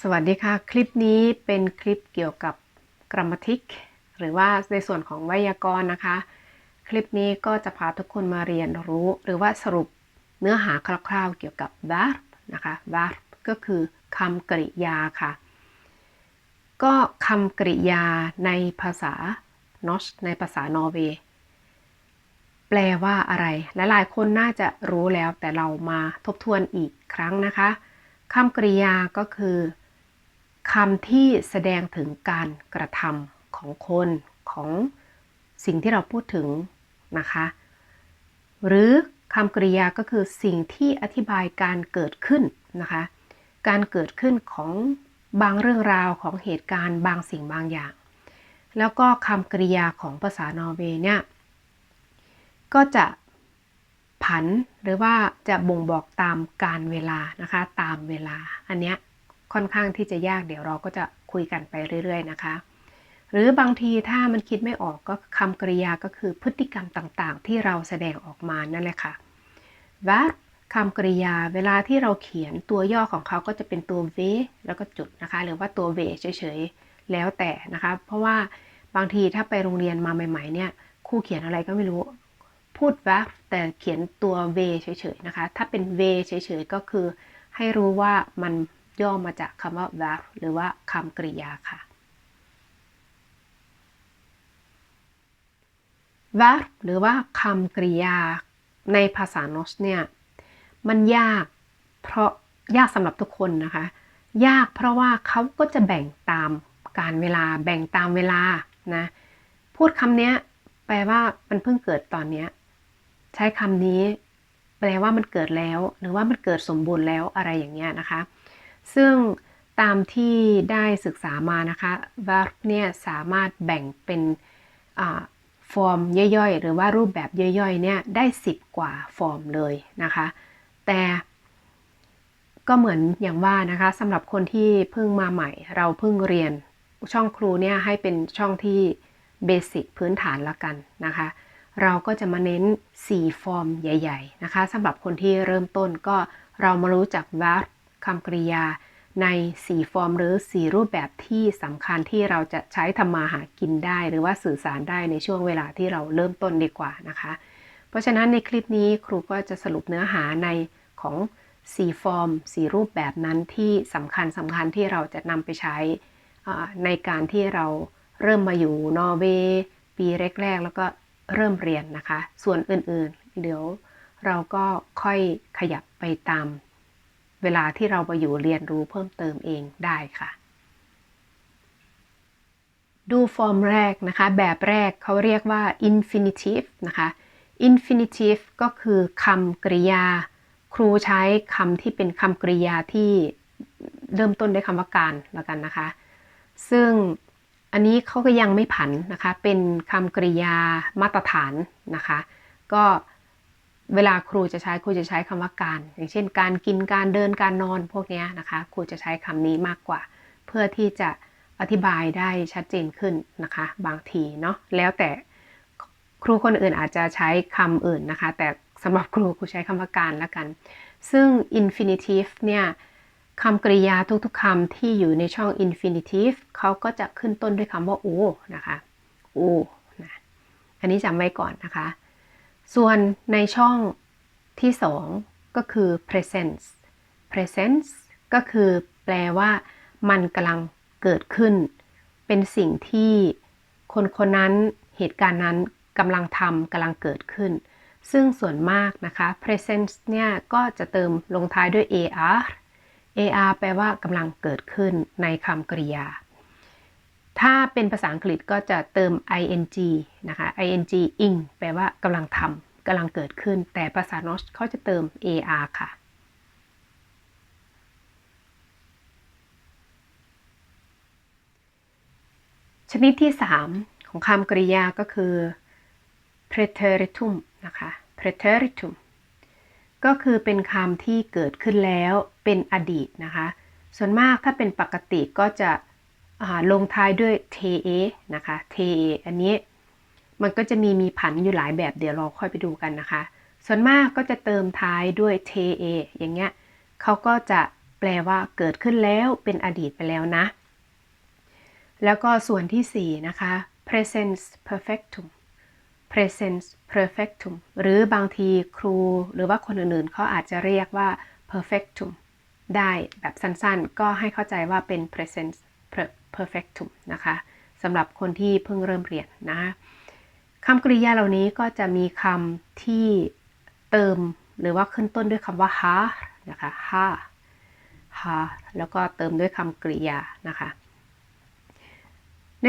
สวัสดีค่ะ คลิปนี้เป็นคลิปเกี่ยวกับ grammatic หรือว่าในส่วนของไวยากรณ์นะคะ คลิปนี้ก็จะพาทุกคนมาเรียนรู้ หรือว่าสรุปเนื้อหาคร่าวๆเกี่ยวกับ verb นะคะ verb ก็คือคำกริยาค่ะ ก็คำกริยาในภาษานอชในภาษานอร์เวย์แปลว่าอะไร หลายๆ คนน่าจะรู้แล้วแต่เรามาทบทวนอีกครั้งนะคะ คำกริยาก็คือคำที่แสดงถึงการกระทำของคนของสิ่งที่เราพูดถึงนะคะ หรือคำกริยาก็คือสิ่งที่อธิบายการเกิดขึ้นนะคะ การเกิดขึ้นของบางเรื่องราวของเหตุการณ์บางสิ่งบางอย่าง แล้วก็คำกริยาของภาษานอร์เวย์เนี่ยก็จะ ผัน หรือว่าจะบ่งบอกตามการเวลานะคะ ตามเวลา อันเนี้ยค่อนข้างที่จะยากเดี๋ยวเราก็จะคุยกันไปเรื่อย ๆ นะคะ หรือบางทีถ้ามันคิดไม่ออกก็คำกริยาก็คือพฤติกรรมต่างๆ ที่เราแสดงออกมานั่นแหละค่ะ verb คำกริยาเวลาที่เราเขียนตัวย่อของเขาก็จะเป็นตัว v แล้วก็จุดนะคะ หรือว่าตัว v เฉยๆแล้วแต่นะคะ เพราะว่าบางทีถ้าไปโรงเรียนมาใหม่ ๆ เนี่ยครูเขียนอะไรก็ไม่รู้ พูด verb แต่เขียนตัว v เฉยๆนะคะ ถ้าเป็น v เฉยๆ ก็คือให้รู้ว่ามันย่อมาจากคำว่า verb หรือว่าคำกริยาค่ะ verb หรือว่าคำกริยาในภาษาโนสเนี่ย มันยากเพราะยากสำหรับทุกคนนะคะ ยากเพราะว่าเขาก็จะแบ่งตามการเวลาแบ่งตามเวลานะ พูดคำนี้แปลว่ามันเพิ่งเกิดตอนนี้ ใช้คำนี้ แปลว่ามันเกิดแล้ว หรือว่ามันเกิดสมบูรณ์แล้วอะไรอย่างเงี้ยนะคะ ซึ่งตามที่ได้ศึกษามานะคะ verb เนี่ยสามารถแบ่งเป็นฟอร์มย่อยๆ หรือว่ารูปแบบย่อยๆเนี่ยได้ 10 กว่าฟอร์มเลยนะคะ แต่ก็เหมือนอย่างว่านะคะสำหรับคนที่เพิ่งมาใหม่ เราเพิ่งเรียนช่องครูเนี่ยให้เป็นช่องที่เบสิกพื้นฐานละกันนะคะ เราก็จะมาเน้น 4 ฟอร์มใหญ่ ๆ นะคะสำหรับคนที่เริ่มต้นก็เรามารู้จัก verb คำกริยา ใน 4 ฟอร์ม หรือ 4 รูปแบบที่สำคัญที่เราจะใช้ทำมาหากินได้ หรือว่าสื่อสารได้ในช่วงเวลาที่เราเริ่มต้นดีกว่านะคะ เพราะฉะนั้นในคลิปนี้ครูก็จะสรุปเนื้อหาในของ4ฟอร์ม4รูปแบบนั้นที่สำคัญสำคัญที่เราจะนำไปใช้ในการที่เราเริ่มมาอยู่นอร์เวย์ปีแรก ๆ แล้วก็ เริ่มเรียนนะคะ ส่วนอื่นๆ เดี๋ยวเราก็ค่อยขยับไปตาม เวลาที่เราไปอยู่เรียนรู้เพิ่มเติมเองได้ค่ะ ดูฟอร์มแรกนะคะ แบบแรกเขาเรียกว่า infinitive นะคะ infinitive ก็คือคำกริยา ครูใช้คำที่เป็นคำกริยาที่เริ่มต้นด้วยคำว่าการแล้วกันนะคะ ซึ่ง อันนี้เขาก็ยังไม่ผันนะคะ เป็นคำกริยามาตรฐานนะคะ ก็เวลาครูจะใช้ครูจะใช้คำว่าการ อย่างเช่น การกินการเดินการนอนพวกนี้นะคะ ครูจะใช้คำนี้มากกว่า เพื่อที่จะอธิบายได้ชัดเจนขึ้นนะคะ บางทีเนาะแล้วแต่ครูคนอื่นอาจจะใช้คำอื่นนะคะ แต่สำหรับครูครูใช้คำว่าการแล้วกัน ซึ่ง infinitive เนี่ย คำกริยาทุกๆคำที่อยู่ในช่อง infinitive เขาก็จะขึ้นต้นด้วยคำว่าโอนะคะโอนะอันนี้จำไว้ก่อนนะคะ ส่วนในช่องที่สองก็คือ presence presence ก็คือแปลว่ามันกำลังเกิดขึ้น เป็นสิ่งที่คนคนนั้นเหตุการณ์นั้นกำลังทำกำลังเกิดขึ้น ซึ่งส่วนมากนะคะ presence เนี่ยก็จะเติมลงท้ายด้วย ar AR แปลว่ากำลังเกิดขึ้นในคำกริยา ถ้าเป็นภาษาอังกฤษก็จะเติม ing นะคะ ing ing แปลว่ากำลังทำกำลังเกิดขึ้น แต่ภาษาโนสเขาจะเติม AR ค่ะ ชนิดที่ 3 ของคำกริยาก็คือ preteritum นะคะ preteritum ก็คือเป็นคำที่เกิดขึ้นแล้วเป็นอดีตนะคะ ส่วนมากถ้าเป็นปกติก็จะลงท้ายด้วย t a นะคะ t a อันนี้มันก็จะมีมีผันอยู่หลายแบบเดี๋ยวเราค่อยไปดูกันนะคะ ส่วนมากก็จะเติมท้ายด้วย t a อย่างเงี้ยเขาก็จะแปลว่าเกิดขึ้นแล้วเป็นอดีตไปแล้วนะ แล้วก็ส่วนที่ 4 นะคะ present perfectum present perfectum หรือบางทีครูหรือว่าคนอื่นๆเขาอาจจะเรียกว่า perfectum ได้แบบสั้นๆ ก็ให้เข้าใจว่าเป็น present perfectum นะคะสำหรับคนที่เพิ่งเริ่มเรียนนะคำกริยาเหล่านี้ก็จะมีคำที่เติมหรือว่าขึ้นต้นด้วยคำว่า ha นะคะ ha ha แล้วก็เติมด้วยคำกริยานะคะ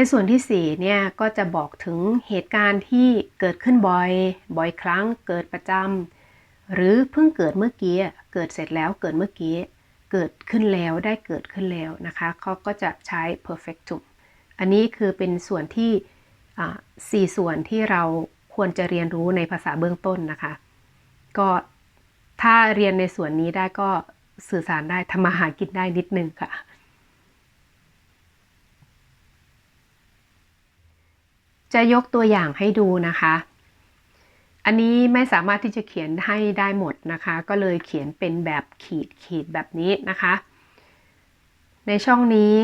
ในส่วนที่ 4 เนี่ย ก็จะบอกถึงเหตุการณ์ที่เกิดขึ้นบ่อย บ่อยครั้ง เกิดประจำ หรือเพิ่งเกิดเมื่อกี้ เกิดเสร็จแล้ว เกิดเมื่อกี้ เกิดขึ้นแล้ว ได้เกิดขึ้นแล้วนะคะเขาก็จะใช้ perfectum อันนี้คือเป็นส่วนที่สี่ส่วนที่เราควรจะเรียนรู้ในภาษาเบื้องต้นนะคะ ก็ถ้าเรียนในส่วนนี้ได้ก็สื่อสารได้ทำมาหากินได้นิดนึงค่ะ จะยกตัวอย่างให้ดูนะคะ อันนี้ไม่สามารถที่จะเขียนให้ได้หมดนะคะ ก็เลยเขียนเป็นแบบขีดขีดแบบนี้นะคะ ในช่องนี้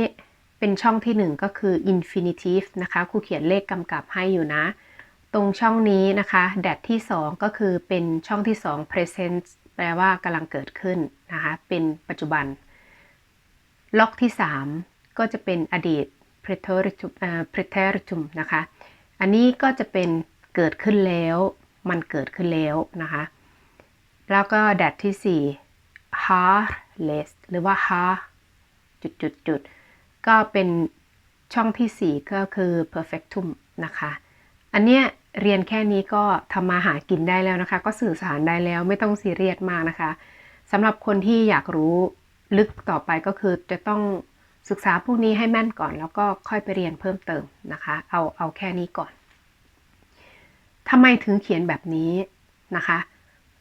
เป็นช่องที่ 1 ก็คือ infinitive นะคะครูเขียนเลขกำกับให้อยู่นะ ตรงช่องนี้นะคะแดดที่ 2 ก็คือเป็นช่องที่ 2 present แปลว่ากำลังเกิดขึ้นนะคะ เป็นปัจจุบัน ล็อกที่ 3 ก็จะเป็นอดีต preteritum preteritum นะคะ อันนี้ก็จะเป็นเกิดขึ้นแล้ว มันเกิดขึ้นแล้วนะคะ แล้วก็แดดที่ 4 har less หรือว่า har จุดจุดจุดก็เป็นช่องที่ 4 ก็คือ perfectum นะคะ อันเนี้ยเรียนแค่นี้ก็ทำมาหากินได้แล้วนะคะ ก็สื่อสารได้แล้วไม่ต้องซีเรียสมากนะคะสำหรับคนที่อยากรู้ลึกต่อไปก็คือจะต้อง ศึกษาพวกนี้ให้แม่นก่อน แล้วก็ค่อยไปเรียนเพิ่มเติมนะคะ เอาเอาแค่นี้ก่อนทำไมถึงเขียนแบบนี้นะคะ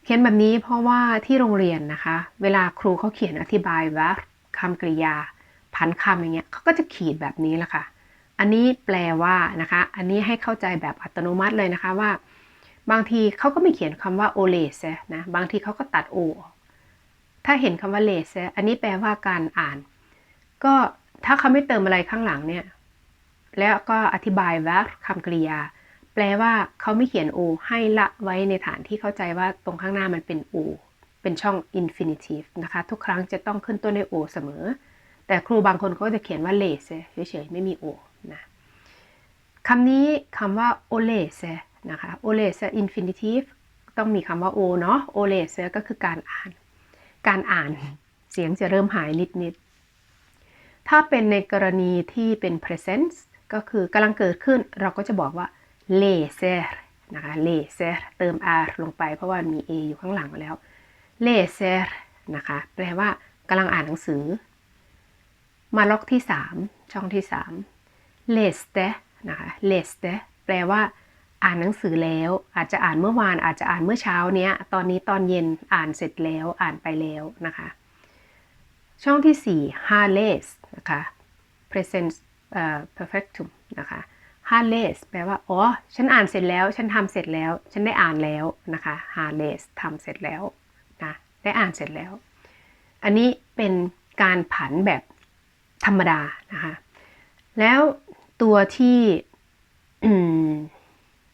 เขียนแบบนี้เพราะว่าที่โรงเรียนนะคะ เวลาครูเขาเขียนอธิบายว่าคำกริยาพันคำอย่างเงี้ยเขาก็จะขีดแบบนี้แหละค่ะ อันนี้แปลว่านะคะ อันนี้ให้เข้าใจแบบอัตโนมัติเลยนะคะว่า บางทีเขาก็ไม่เขียนคำว่าโอเลเซนะ บางทีเขาก็ตัดโอถ้าเห็นคำว่าเลเซอันนี้แปลว่าการอ่าน ก็ถ้าเขาไม่เติมอะไรข้างหลังเนี่ย แล้วก็อธิบายว่าคำกริยา แปลว่าเขาไม่เขียนโอให้ละไว้ในฐานที่เข้าใจว่าตรงข้างหน้ามันเป็นโอเป็นช่อง infinitive นะคะ ทุกครั้งจะต้องขึ้นต้นด้วยโอเสมอ แต่ครูบางคนเขาจะเขียนว่าเลเซเฉยๆไม่มีโอนะคำนี้คำว่าโอเลเซนะคะโอเลเซอินฟินิทีฟต้องมีคำว่าโอเนาะโอเลเซก็คือการอ่าน การอ่านเสียงจะเริ่มหายนิดๆ ถ้าเป็นในกรณีที่เป็น present ก็คือกำลังเกิดขึ้นเราก็จะบอกว่าเลเซนะคะเลเซเติม r ลงไปเพราะว่ามี a อยู่ข้างหลังแล้วเลเซนะคะ แปลว่ากำลังอ่านหนังสือ มาล็อกที่ 3 ช่องที่ 3 l e s t e นะคะ l e s t e แปลว่า อ่านหนังสือแล้ว อาจจะอ่านเมื่อวานอาจจะอ่านเมื่อเช้าเนี้ย ตอนนี้ตอนเย็นอ่านเสร็จแล้วอ่านไปแล้วนะคะ ช่องที่4 h a l e s นะคะ present perfectum นะคะ h a r l e s แปลว่า อ๋อ ฉันอ่านเสร็จแล้ว ฉันทำเสร็จแล้ว ฉันได้อ่านแล้วนะคะ h a r l e s ทำเสร็จแล้วนะ ได้อ่านเสร็จแล้ว อันนี้เป็นการผันแบบธรรมดานะคะ แล้วตัวที่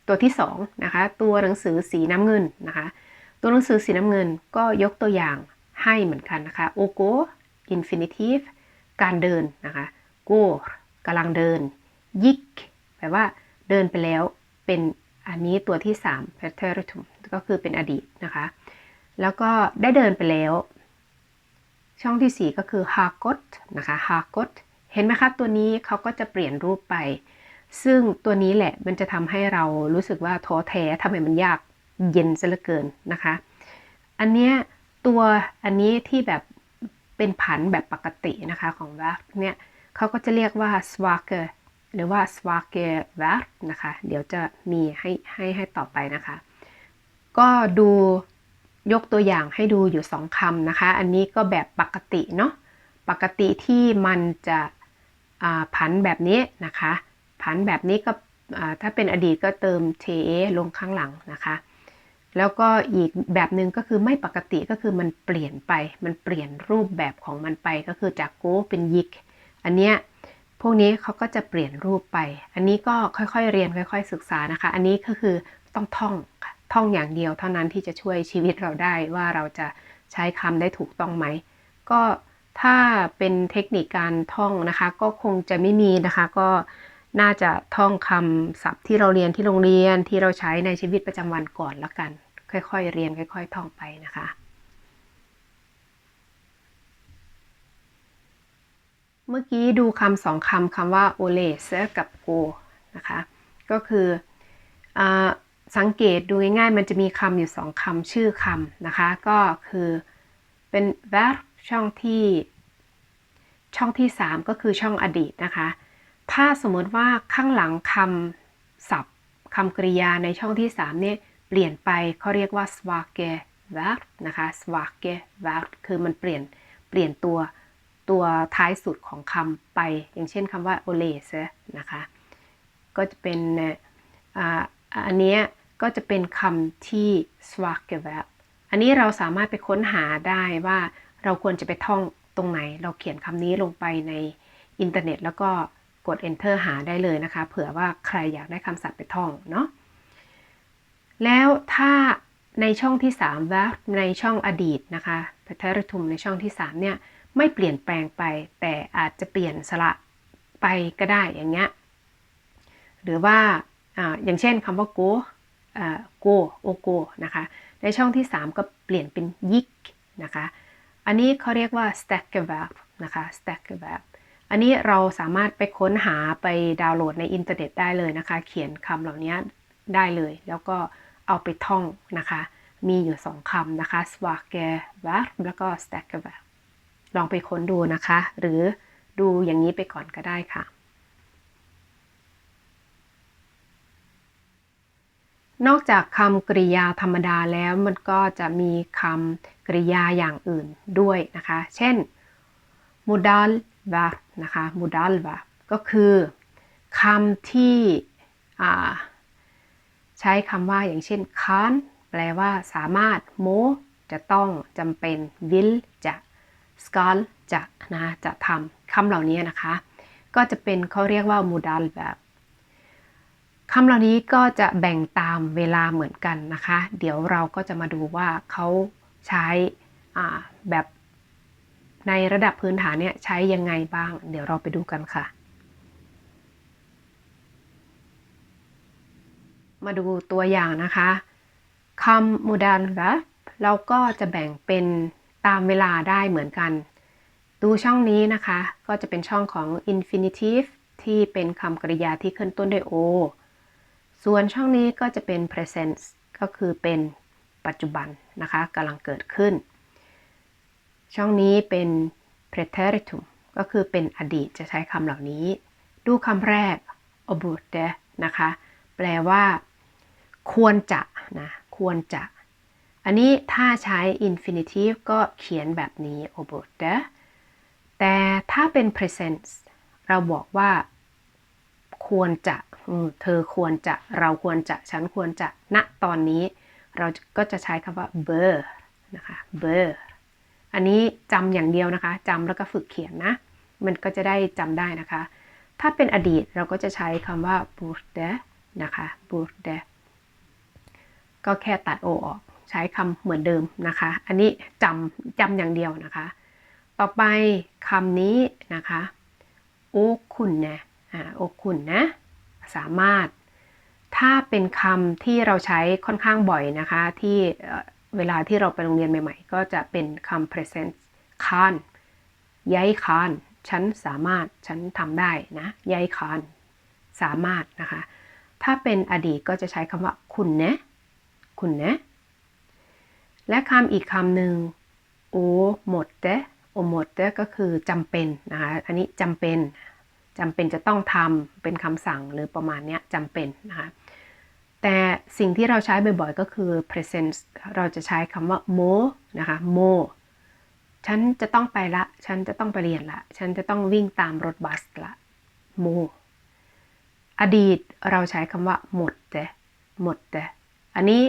ตัวที่สองนะคะ ตัวหนังสือสีน้ำเงินนะคะ ตัวหนังสือสีน้ำเงินก็ยกตัวอย่างให้เหมือนกันนะคะ โอโก infinitive การเดินนะคะ go กำลังเดินยิกแปลว่าเดินไปแล้วเป็นอันนี้ตัวที่3 preteritum ก็คือเป็นอดีตนะคะ แล้วก็ได้เดินไปแล้ว ช่องที่ 4 ก็คือ h a g o t นะคะ h a g o t เห็นไหมคะตัวนี้เขาก็จะเปลี่ยนรูปไป ซึ่งตัวนี้แหละมันจะทำให้เรารู้สึกว่าท้อแท้ทำไมมันยากเย็นซะเหลือเกินนะคะ อันเนี้ยตัวอันนี้ที่แบบ เป็นผันแบบปกตินะคะของว e r เนี่ยเขาก็จะเรียกว่า s w a g e r หรือว่า s w a g e r verb นะคะ เดี๋ยวจะมีให้ให้ให้ต่อไปนะคะ ก็ดูยกตัวอย่างให้ดูอยู่สองคำนะคะ อันนี้ก็แบบปกติเนาะ ปกติที่มันจะผันแบบนี้นะคะ ผันแบบนี้ก็ถ้าเป็นอดีตก็เติม t ลงข้างหลังนะคะ แล้วก็อีกแบบหนึ่งก็คือไม่ปกติก็คือมันเปลี่ยนไป มันเปลี่ยนรูปแบบของมันไปก็คือจากโกเป็นยิก อันเนี้ยพวกนี้เขาก็จะเปลี่ยนรูปไป อันนี้ก็ค่อยๆเรียนค่อย ๆ ศึกษานะคะ อันนี้ก็คือต้องท่องท่องอย่างเดียวเท่านั้นที่จะช่วยชีวิตเราได้ว่าเราจะใช้คำได้ถูกต้องไหม ก็ถ้าเป็นเทคนิคการท่องนะคะ ก็คงจะไม่มีนะคะ ก็ น่าจะท่องคำศัพท์ที่เราเรียนที่โรงเรียนที่เราใช้ในชีวิตประจำวันก่อนละกัน ค่อยๆ เรียนค่อย ๆ ท่องไปนะคะเมื่อกี้ดูคำสองคำคำว่า o l e s กับ o นะคะ ก็คืออสังเกตดูง่ายๆ มันจะมีคำอยู่สองคำชื่อคำนะคะ ก็คือเป็น verb ช่องที่ช่องที่ 3 ก็คือช่องอดีตนะคะ ถ้าสมมติว่าข้างหลังคำศัพท์คำกริยาในช่องที่3เนี่ยเปลี่ยนไปเขาเรียกว่า svage verb นะคะ svage verb คือมันเปลี่ยนเปลี่ยนตัวตัวท้ายสุดของคำไป อย่างเช่นคำว่า o l e s นะคะ ก็จะเป็นอันนี้ก็จะเป็นคำที่ svage verb อันนี้เราสามารถไปค้นหาได้ว่าเราควรจะไปท่องตรงไหน เราเขียนคำนี้ลงไปในอินเทอร์เน็ตแล้วก็ กด enter หาได้เลยนะคะ เผื่อว่าใครอยากได้คำศัพท์ไปท่องเนาะแล้วถ้าในช่องที่3 verb ในช่องอดีตนะคะ preteritum ในช่องที่3เนี่ยไม่เปลี่ยนแปลงไป แต่อาจจะเปลี่ยนสระไปก็ได้อย่างเงี้ยหรือว่าออย่างเช่นคำว่า go go o go นะคะในช่องที่ 3 ก็เปลี่ยนเป็นยิกนะคะ อันนี้เขาเรียกว่า stack verb นะคะ stack verb อันนี้เราสามารถไปค้นหาไปดาวน์โหลดในอินเทอร์เน็ตได้เลยนะคะ เขียนคำเหล่านี้ได้เลย แล้วก็เอาไปท่องนะคะ มีอยู่สองคำนะคะ swage v e r แล้วก็ stack verb ลองไปค้นดูนะคะ หรือดูอย่างนี้ไปก่อนก็ได้ค่ะ นอกจากคำกริยาธรรมดาแล้วมันก็จะมีคำกริยาอย่างอื่นด้วยนะคะ เช่น modal verb นะคะ modal verb ก็คือคำที่ใช้คำว่าอย่างเช่น can แปลว่าสามารถ mo จะต้องจำเป็น will จะ skal จะนะจะทำคำเหล่านี้นะคะ ก็จะเป็นเขาเรียกว่า modal verb คำเหล่านี้ก็จะแบ่งตามเวลาเหมือนกันนะคะ เดี๋ยวเราก็จะมาดูว่าเขาใช้แบบ ในระดับพื้นฐานเนี่ยใช้ยังไงบ้าง เดี๋ยวเราไปดูกันค่ะ มาดูตัวอย่างนะคะคำ modal verb เราก็จะแบ่งเป็นตามเวลาได้เหมือนกัน ดูช่องนี้นะคะ ก็จะเป็นช่องของ infinitive ที่เป็นคำกริยาที่ขึ้นต้นด้วย o ส่วนช่องนี้ก็จะเป็น present ก็คือเป็นปัจจุบันนะคะกำลังเกิดขึ้น ช่องนี้เป็น preteritum ก็คือเป็นอดีตจะใช้คำเหล่านี้ ดูคำแรก oburde นะคะ แปลว่า ควรจะนะ ควรจะ อันนี้ถ้าใช้ infinitive ก็เขียนแบบนี้ oburde แต่ถ้าเป็น present เราบอกว่า ควรจะ เธอควรจะ เราควรจะ ฉันควรจะ ณ ตอนนี้ เราก็จะใช้คำว่า bör นะคะ bör อันนี้จำอย่างเดียวนะคะจำแล้วก็ฝึกเขียนนะ มันก็จะได้จำได้นะคะ ถ้าเป็นอดีตเราก็จะใช้คำว่า burde นะคะ burde ก็แค่ตัดโอออกใช้คำเหมือนเดิมนะคะ อันนี้จำจำอย่างเดียวนะคะ ต่อไปคำนี้นะคะ โอคุณนะอ่าโอคุณนะ สามารถ ถ้าเป็นคำที่เราใช้ค่อนข้างบ่อยนะคะ ที่ เวลาที่เราไปโรงเรียนใหม่ ๆ ก็จะเป็นคำ present can ย้ายคานฉันสามารถฉันทำได้นะย้ายคานสามารถนะคะ ถ้าเป็นอดีตก็จะใช้คำว่าคุณเนะคุณเนะ และคำอีกคำหนึ่งโอหมดเตโอหมดเตก็คือจำเป็นนะคะอันนี้จำเป็นจำเป็นจะต้องทำเป็นคำสั่งหรือประมาณนี้จำเป็นนะคะ แต่สิ่งที่เราใช้บ่อยๆ ก็คือ present เราจะใช้คำว่า more นะคะ more ฉันจะต้องไปละ ฉันจะต้องไปเรียนละ ฉันจะต้องวิ่งตามรถบัสละ more อดีตเราใช้คำว่า หมดแต่หมดแต่อันนี้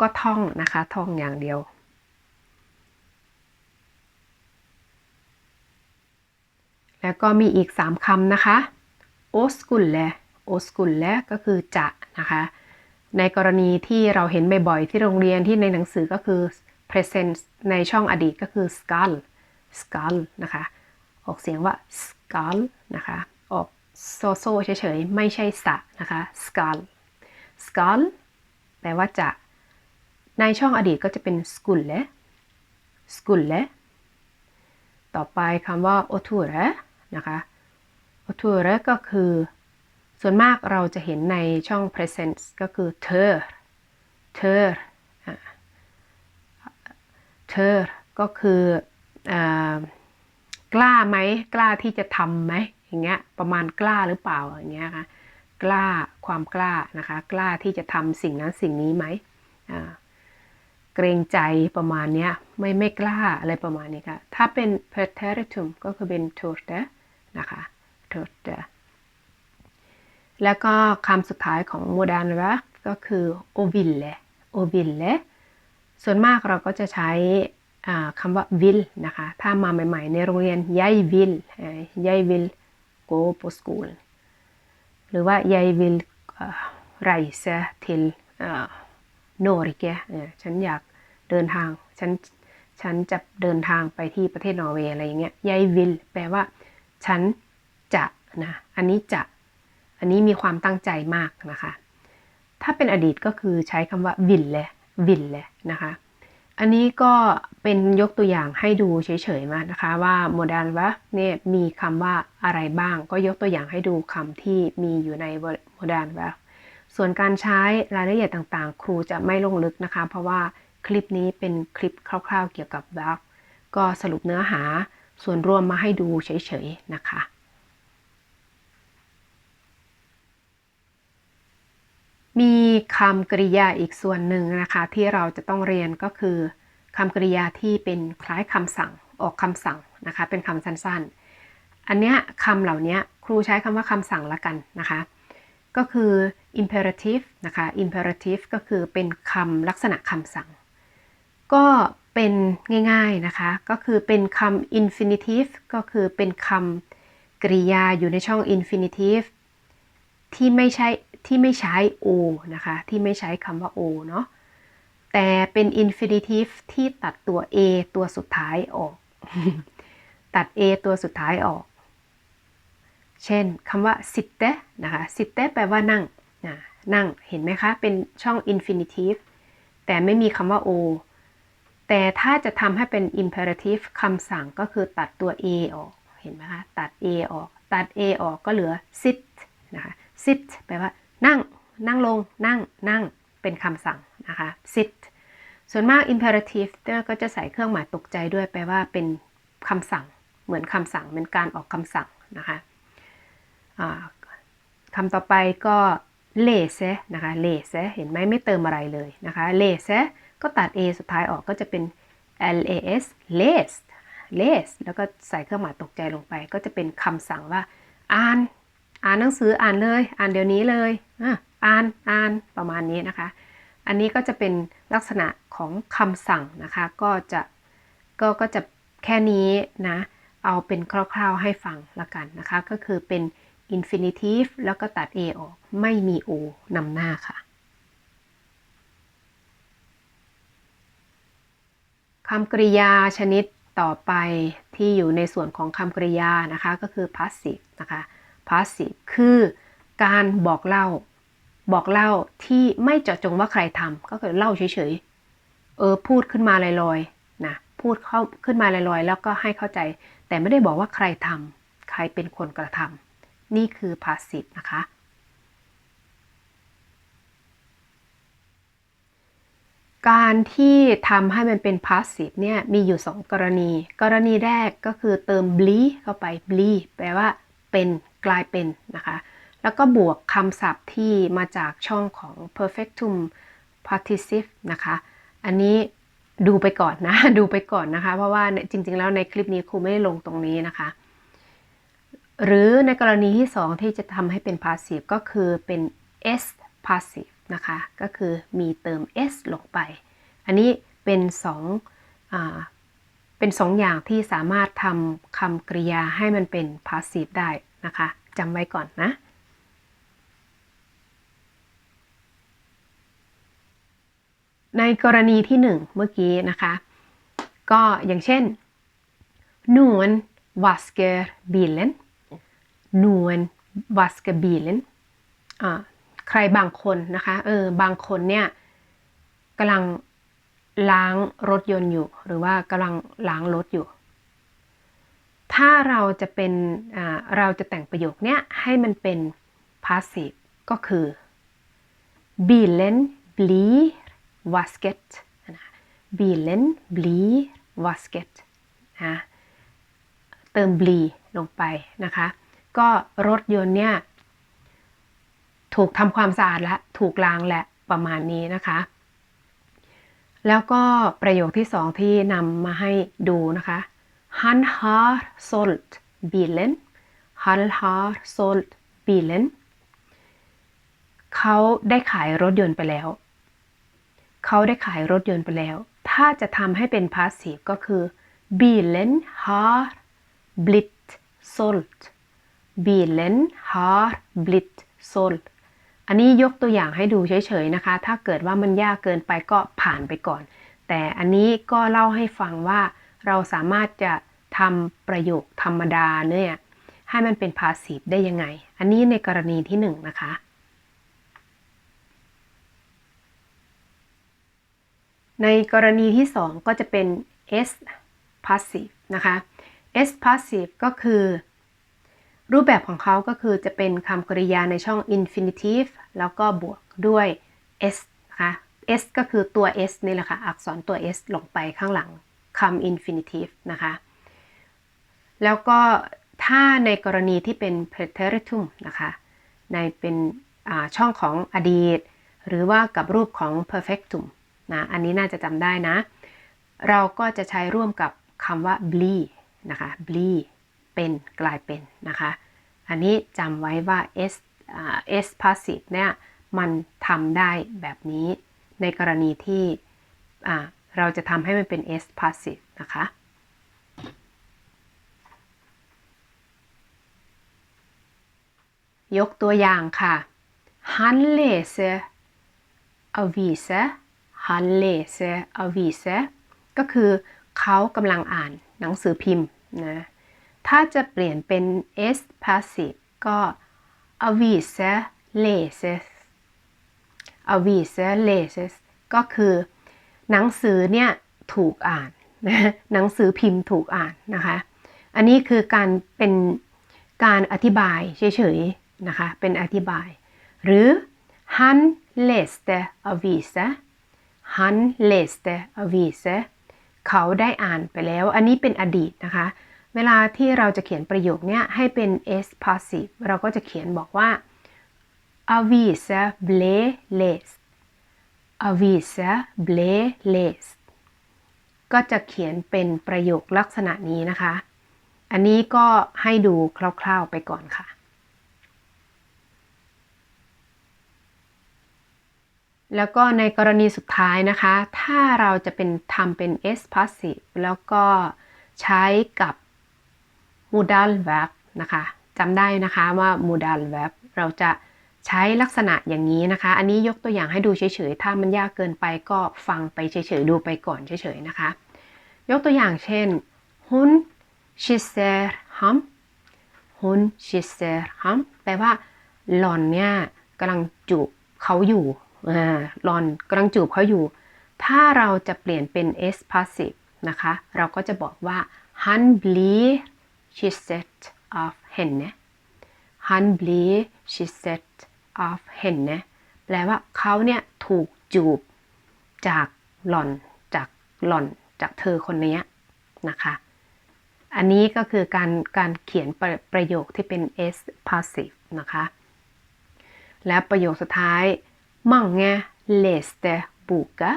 ก็ท่องนะคะ ท่องอย่างเดียว แล้วก็มีอีก 3คำนะคะโอสกุลเลโอสกุลเลก็คือจะนะคะ ในกรณีที่เราเห็นบ่อยๆที่โรงเรียนที่ในหนังสือก็คือ present ในช่องอดีตก็คือ skull skull นะคะ ออกเสียงว่า skull นะคะ ออกโซโซเฉยๆ ไม่ใช่สะนะคะ skull skull แปลว่าจะ ในช่องอดีตก็จะเป็น skulle skulle ต่อไปคำว่า oture นะคะ oture ก็คือ ส่วนมากเราจะเห็นในช่อง present ก็คือเธอ เธอ เธอ ก็คืออกล้าไหม กล้าที่จะทำไหม อย่างเงี้ย ประมาณกล้าหรือเปล่า อย่างเงี้ยค่ะ กล้า ความกล้านะคะ กล้าที่จะทำสิ่งนั้นสิ่งนี้ไหม เกรงใจประมาณเนี้ย ไม่ไม่กล้าอะไรประมาณนี้ค่ะ ถ้าเป็น preteritum ก็คือเป็น t o r t e นะคะ t o r t e แล้วก็คำสุดท้ายของ modern verb ก็คือ oville oville ส่วนมากเราก็จะใช้คำว่า will นะคะ ถ้ามาใหม่ๆ ในโรงเรียน jag vill jag vill gå på skolan หรือว่า jag vill reise till Norge ฉันอยากเดินทาง ฉัน ฉันจะเดินทางไปที่ประเทศนอร์เวย์อะไรอย่างเงี้ย jag vill แปลว่า ฉันจะนะ อันนี้จะ อันนี้มีความตั้งใจมากนะคะ ถ้าเป็นอดีตก็คือใช้คำว่า ville ville นะคะ อันนี้ก็เป็นยกตัวอย่างให้ดูเฉยๆมานะคะ ว่า modern verb เนี่ยมีคำว่าอะไรบ้าง ก็ยกตัวอย่างให้ดูคำที่มีอยู่ใน modern verb ส่วนการใช้รายละเอียดต่างๆ ครูจะไม่ลงลึกนะคะ เพราะว่าคลิปนี้เป็นคลิปคร่าวๆเกี่ยวกับ verb ก็สรุปเนื้อหาส่วนรวมมาให้ดูเฉยๆนะคะ มี คำกริยาอีกส่วนหนึ่งนะคะ ที่เราจะต้องเรียนก็คือคำกริยาที่เป็นคล้ายคำสั่งออกคำสั่งนะคะ เป็นคำสั้นๆ อันเนี้ยคำเหล่านี้ครูใช้คำว่าคำสั่งละกันนะคะ ก็คือ imperative นะคะ imperative ก็คือเป็นคำลักษณะคำสั่ง ก็เป็นง่ายๆนะคะ ก็คือเป็นคำ infinitive ก็คือเป็นคำกริยาอยู่ในช่อง infinitive ที่ไม่ใช่ ที่ไม่ใช้ o นะคะ ที่ไม่ใช้คำว่า o เนาะแต่เป็น infinitive ที่ตัดตัว a ตัวสุดท้ายออก ตัด a ตัวสุดท้ายออก เช่นคำว่า sitte นะคะ sitte แปลว่านั่งนะนั่ง เห็นไหมคะ เป็นช่อง infinitive แต่ไม่มีคำว่า o แต่ถ้าจะทำให้เป็น imperative คำสั่งก็คือตัดตัว a ออก เห็นไหมคะ ตัด a ออก ตัด a ออกก็เหลือ sit นะคะ sit แปลว่า นั่ง นั่งลง นั่ง นั่ง เป็นคำสั่งนะคะ sit ส่วนมาก imperative ก็จะใส่เครื่องหมายตกใจด้วยแปลว่าเป็นคำสั่ง เหมือนคำสั่ง เป็นการออกคำสั่งนะคะคำต่อไปก็เลเซนะคะเลเซเห็นไหมไม่เติมอะไรเลยนะคะเลเซก็ตัด a สุดท้ายออกก็จะเป็น las les les แล้วก็ใส่เครื่องหมายตกใจลงไป ก็จะเป็นคำสั่งว่าอ่าน อ่านหนังสืออ่านเลย อ่านเดี๋ยวนี้เลยอ่านอ่านประมาณนี้นะคะ อันนี้ก็จะเป็นลักษณะของคำสั่งนะคะ ก็จะก็ก็จะแค่นี้นะ เอาเป็นคร่าวๆให้ฟังละกันนะคะ ก็คือเป็น infinitive แล้วก็ตัด a ออก ไม่มี o นำหน้าค่ะคำกริยาชนิดต่อไปที่อยู่ในส่วนของคำกริยานะคะ ก็คือ passive นะคะ passive คือการบอกเล่า บอกเล่าที่ไม่เจาะจงว่าใครทำก็คือเล่าเฉยๆ เออพูดขึ้นมาลอยๆนะพูดเข้าขึ้นมาลอยๆ แล้วก็ให้เข้าใจ แต่ไม่ได้บอกว่าใครทำใครเป็นคนกระทำนี่คือ passive นะคะการที่ทำให้มันเป็น passive เนี่ยมีอยู่ 2 กรณี กรณีแรกก็คือเติม ble เข้าไป ble แปลว่าเป็น กลายเป็นนะคะ แล้วก็บวกคำศัพท์ที่มาจากช่องของ perfectum participe นะคะ อันนี้ดูไปก่อนนะ ดูไปก่อนนะคะ เพราะว่าจริง ๆ แล้วในคลิปนี้ครูไม่ได้ลงตรงนี้นะคะ หรือในกรณีที่ 2 ที่จะทำให้เป็น passive ก็คือเป็น s passive นะคะ ก็คือมีเติม s ลงไป อันนี้เป็นสองเป็นสองอย่างที่สามารถทำคำกริยาให้มันเป็น passive ได้ นะคะจำไว้ก่อนนะ ในกรณีที่หนึ่งเมื่อกี้นะคะ ก็อย่างเช่น någon vasker bilen någon vasker bilen ใครบางคนนะคะเออบางคนเนี่ยกำลังล้างรถยนต์อยู่ หรือว่ากำลังล้างรถอยู่ ถ้าเราจะเป็นเราจะแต่งประโยคเนี้ยให้มันเป็น passive ก็คือ bilen blir vasket นะ bilen blir vasket นะเติม bli ลงไปนะคะ ก็รถยนต์เนี่ยถูกทำความสะอาดและถูกล้างและประมาณนี้นะคะ แล้วก็ประโยคที่สองที่นำมาให้ดูนะคะ Han har sålt bilen Han har sålt bilen เขาได้ขายรถยนต์ไปแล้ว เขาได้ขายรถยนต์ไปแล้ว ถ้าจะทำให้เป็น passive ก็คือ bilen har blivit sålt bilen har blivit sålt อันนี้ยกตัวอย่างให้ดูเฉยๆนะคะ ถ้าเกิดว่ามันยากเกินไปก็ผ่านไปก่อน แต่อันนี้ก็เล่าให้ฟังว่า เราสามารถจะทำประโยคธรรมดาเนี่ยให้มันเป็น passive ได้ยังไง อันนี้ในกรณีที่หนึ่งนะคะ ในกรณีที่ 2 ก็จะเป็น s passive นะคะ s passive ก็คือ รูปแบบของเขาก็คือจะเป็นคำกริยาในช่อง infinitive แล้วก็บวกด้วย s นะคะ s ก็คือตัว s นี่แหละค่ะ อักษรตัว s ลงไปข้างหลัง คำ infinitive นะคะ แล้วก็ถ้าในกรณีที่เป็น preteritum นะคะ ในเป็นช่องของอดีต หรือว่ากับรูปของ perfectum นะ อันนี้น่าจะจำได้นะ เราก็จะใช้ร่วมกับคำว่า bli นะคะ bli เป็นกลายเป็นนะคะ อันนี้จำไว้ว่า s s passive เนี่ย มันทำได้แบบนี้ในกรณีที่ เราจะทำให้มันเป็น s passive นะคะ ยกตัวอย่างค่ะ Han läser aviser Han läser aviser ก็คือเขากำลังอ่านหนังสือพิมพ์นะ ถ้าจะเปลี่ยนเป็น s passive ก็ aviser läses aviser läses ก็คือ หนังสือเนี่ยถูกอ่านนะหนังสือพิมพ์ถูกอ่านนะคะ อันนี้คือการเป็นการอธิบายเฉยๆนะคะ เป็นอธิบาย หรือ han läste avise han läste avise เขาได้อ่านไปแล้ว อันนี้เป็นอดีตนะคะ เวลาที่เราจะเขียนประโยคนี้ให้เป็น s passive เราก็จะเขียนบอกว่า avise ble läst aviser ble läst ก็จะเขียนเป็นประโยคลักษณะนี้นะคะ อันนี้ก็ให้ดูคร่าวๆไปก่อนค่ะ แล้วก็ในกรณีสุดท้ายนะคะ ถ้าเราจะเป็นทำเป็น s passive แล้วก็ใช้กับ modal verb นะคะจำได้นะคะว่า modal verb เราจะ ใช้ลักษณะอย่างนี้นะคะ อันนี้ยกตัวอย่างให้ดูเฉยๆ ถ้ามันยากเกินไปก็ฟังไปเฉยๆ ดูไปก่อนเฉยๆ นะคะ ยกตัวอย่างเช่น hun kysser ham hun kysser ham แปลว่าหล่อนเนี่ยกำลังจูบเขาอยู่หล่อนกำลังจูบเขาอยู่ ถ้าเราจะเปลี่ยนเป็น s passive นะคะ เราก็จะบอกว่า han blir kysset av henne han blir kysset of henne แปลว่าเขาเนี่ยถูกจูบจากหล่อนจากหล่อนจากเธอคนนี้นะคะ อันนี้ก็คือการการเขียนประประโยคที่เป็น s passive นะคะ และประโยคสุดท้าย mange läste boka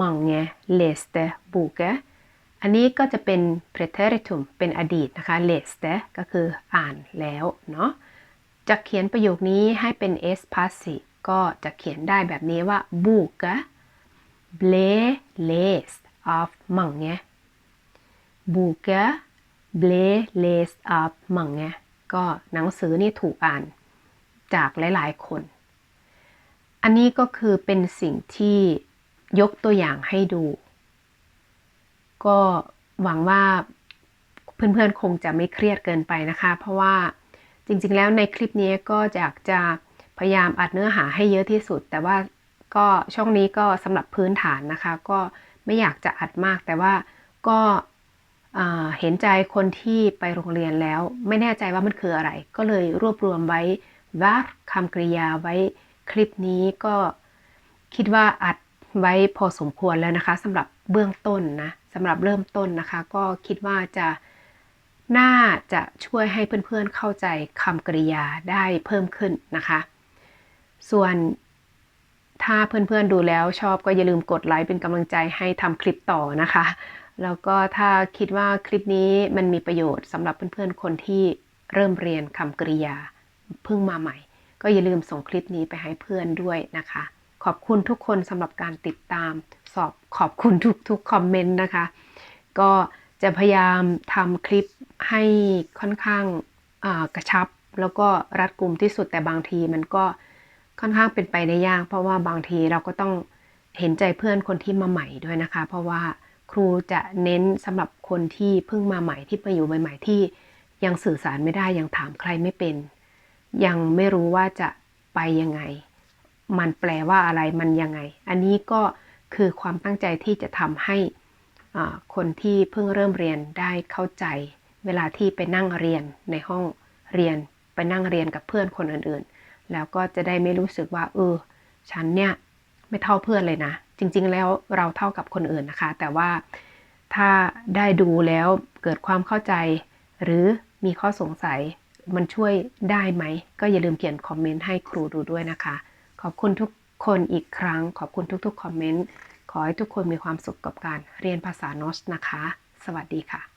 mange läste boka อันนี้ก็จะเป็น preteritum เป็นอดีตนะคะ läste ก็คืออ่านแล้วเนาะ จะเขียนประโยคนี้ให้เป็น s passive ก็จะเขียนได้แบบนี้ว่า boken ble lest av mange boken ble lest av mange ก็หนังสือนี่ถูกอ่านจากหลาย ๆ คน อันนี้ก็คือเป็นสิ่งที่ยกตัวอย่างให้ดู ก็หวังว่าเพื่อน ๆ คงจะไม่เครียดเกินไปนะคะ เพราะว่า จริงๆแล้วในคลิปนี้ก็อยากจะพยายามอัดเนื้อหาให้เยอะที่สุด แต่ว่าก็ช่องนี้ก็สำหรับพื้นฐานนะคะ ก็ไม่อยากจะอัดมาก แต่ว่าก็เห็นใจคนที่ไปโรงเรียนแล้ว ไม่แน่ใจว่ามันคืออะไร ก็เลยรวบรวมไว้ว่าคำกริยาไว้คลิปนี้ก็คิดว่าอัดไว้พอสมควรแล้วนะคะสำหรับเบื้องต้นนะสำหรับเริ่มต้นนะคะ ก็คิดว่าจะ น่าจะช่วยให้เพื่อนๆเข้าใจคำกริยาได้เพิ่มขึ้นนะคะ ส่วนถ้าเพื่อนๆดูแล้วชอบก็อย่าลืมกดไลค์เป็นกำลังใจให้ทำคลิปต่อนะคะ แล้วก็ถ้าคิดว่าคลิปนี้มันมีประโยชน์สำหรับเพื่อนๆคนที่เริ่มเรียนคำกริยาเพิ่งมาใหม่ ก็อย่าลืมส่งคลิปนี้ไปให้เพื่อนด้วยนะคะ ขอบคุณทุกคนสำหรับการติดตาม สอบขอบคุณทุกๆคอมเมนต์นะคะ ก็ จะพยายามทำคลิปให้ค่อนข้างกระชับ แล้วก็รัดกลุ่มที่สุดแต่บางทีมันก็ค่อนข้างเป็นไปได้ยาก เพราะว่าบางทีเราก็ต้องเห็นใจเพื่อนคนที่มาใหม่ด้วยนะคะ เพราะว่าครูจะเน้นสำหรับคนที่เพิ่งมาใหม่ที่ไปอยู่ใหม่ ๆ ที่ยังสื่อสารไม่ได้ยังถามใครไม่เป็น ยังไม่รู้ว่าจะไปยังไง มันแปลว่าอะไรมันยังไง อันนี้ก็คือความตั้งใจที่จะทำให้ คนที่เพิ่งเริ่มเรียนได้เข้าใจ เวลาที่ไปนั่งเรียนในห้องเรียนไปนั่งเรียนกับเพื่อนคนอื่นๆ แล้วก็จะได้ไม่รู้สึกว่าเออฉันเนี่ยไม่เท่าเพื่อนเลยนะ จริง ๆ แล้วเราเท่ากับคนอื่นนะคะ แต่ว่าถ้าได้ดูแล้วเกิดความเข้าใจ หรือมีข้อสงสัยมันช่วยได้ไหม ก็อย่าลืมเขียนคอมเมนต์ให้ครูดูด้วยนะคะ ขอบคุณทุกคนอีกครั้ง ขอบคุณทุกๆคอมเมนต์ ขอให้ทุกคนมีความสุขกับการเรียนภาษาโนสนะคะ สวัสดีค่ะ